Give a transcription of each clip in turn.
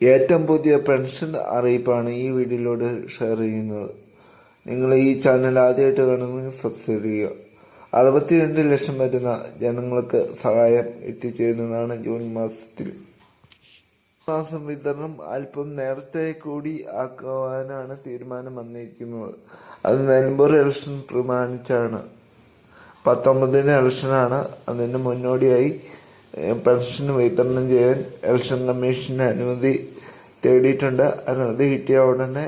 ഏറ്റവും പുതിയ പെൻഷൻ അറിയിപ്പാണ് ഈ വീഡിയോയിലൂടെ ഷെയർ ചെയ്യുന്നത്. നിങ്ങൾ ഈ ചാനൽ ആദ്യമായിട്ട് കാണുന്നെങ്കിൽ സബ്സ്ക്രൈബ് ചെയ്യുക. അറുപത്തിരണ്ട് ലക്ഷം വരുന്ന ജനങ്ങൾക്ക് സഹായം എത്തിച്ചേരുന്നതാണ് ജൂൺ മാസത്തിൽ. മാസം വിതരണം അല്പം നേരത്തെ കൂടി ആക്കുവാനാണ് തീരുമാനം വന്നിരിക്കുന്നത്. അത് നിലമ്പൂർ ഇലക്ഷൻ പ്രമാണിച്ചാണ്. പത്തൊമ്പതിന് ഇലക്ഷനാണ് അതിന് മുന്നോടിയായി പെൻഷൻ വിതരണം ചെയ്യാൻ ഇലക്ഷൻ കമ്മീഷന് അനുമതി തേടിയിട്ടുണ്ട്. അനുമതി കിട്ടിയ ഉടനെ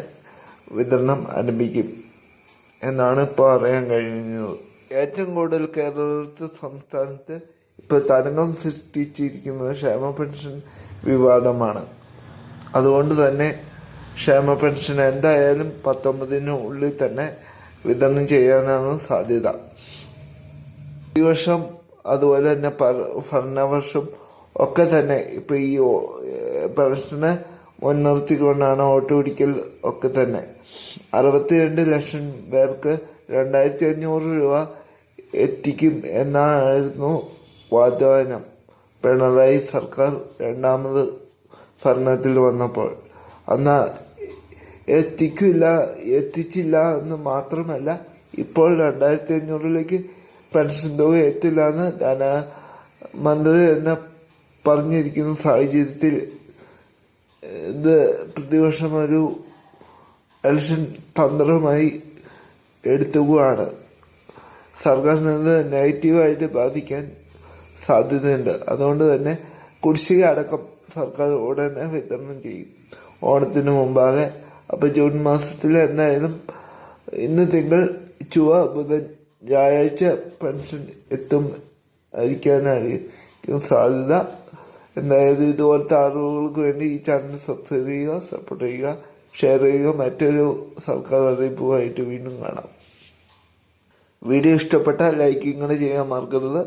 വിതരണം ആരംഭിക്കും എന്നാണ് ഇപ്പോൾ അറിയാൻ കഴിഞ്ഞത്. ഏറ്റവും കൂടുതൽ കേരളത്തിൽ സംസ്ഥാനത്ത് ഇപ്പൊ തരംഗം സൃഷ്ടിച്ചിരിക്കുന്നത് ക്ഷേമ പെൻഷൻ വിവാദമാണ്. അതുകൊണ്ട് തന്നെ ക്ഷേമ പെൻഷൻ എന്തായാലും പത്തൊമ്പതിന് ഉള്ളിൽ തന്നെ വിതരണം ചെയ്യാനാണ് സാധ്യത. ഈ വർഷം അതുപോലെ തന്നെ ഭരണവർഷം ഒക്കെ തന്നെ ഇപ്പം ഈ പെൻഷനെ മുൻനിർത്തിക്കൊണ്ടാണ് വോട്ട് പിടിക്കൽ ഒക്കെ തന്നെ. അറുപത്തിരണ്ട് ലക്ഷം പേർക്ക് രണ്ടായിരത്തി അഞ്ഞൂറ് രൂപ എത്തിക്കും എന്നായിരുന്നു വാഗ്ദാനം. പിണറായി സർക്കാർ രണ്ടാമത് ഭരണത്തിൽ വന്നപ്പോൾ. അന്ന് എത്തിക്കില്ല എത്തിച്ചില്ല എന്ന് മാത്രമല്ല ഇപ്പോൾ രണ്ടായിരത്തി അഞ്ഞൂറിലേക്ക് പെൻഷൻ തുക എത്തില്ല എന്ന് ധനമന്ത്രി തന്നെ പറഞ്ഞിരിക്കുന്ന സാഹചര്യത്തിൽ ഇത് പ്രതിപക്ഷം ഒരു ഇലക്ഷൻ തന്ത്രമായി എടുത്തുകയാണ് സർക്കാരിന് ഇത് നെഗറ്റീവായിട്ട് ബാധിക്കാൻ സാധ്യതയുണ്ട്. അതുകൊണ്ട് തന്നെ കുടിശ്ശിക അടക്കം സർക്കാർ ഉടനെ വിതരണം ചെയ്യും. ഓണത്തിന് മുമ്പാകെ. അപ്പോൾ ജൂൺ മാസത്തിൽ എന്തായാലും ഇന്ന് തിങ്കൾ ചുവ ബുധൻ വ്യാഴാഴ്ച പെൻഷൻ എത്തും ആയിരിക്കാനായിരിക്കും സാധ്യത. എന്തായാലും ഇതുപോലത്തെ അറിവുകൾക്ക് വേണ്ടി ഈ ചാനൽ സബ്സ്ക്രൈബ് ചെയ്യുക സപ്പോർട്ട് ചെയ്യുക ഷെയർ ചെയ്യുക. മറ്റൊരു സർക്കാർ അറിയിപ്പുമായിട്ട് വീണ്ടും കാണാം. വീഡിയോ ഇഷ്ടപ്പെട്ടാൽ ലൈക്കിങ്ങനെ ചെയ്യാൻ മറക്കരുത്.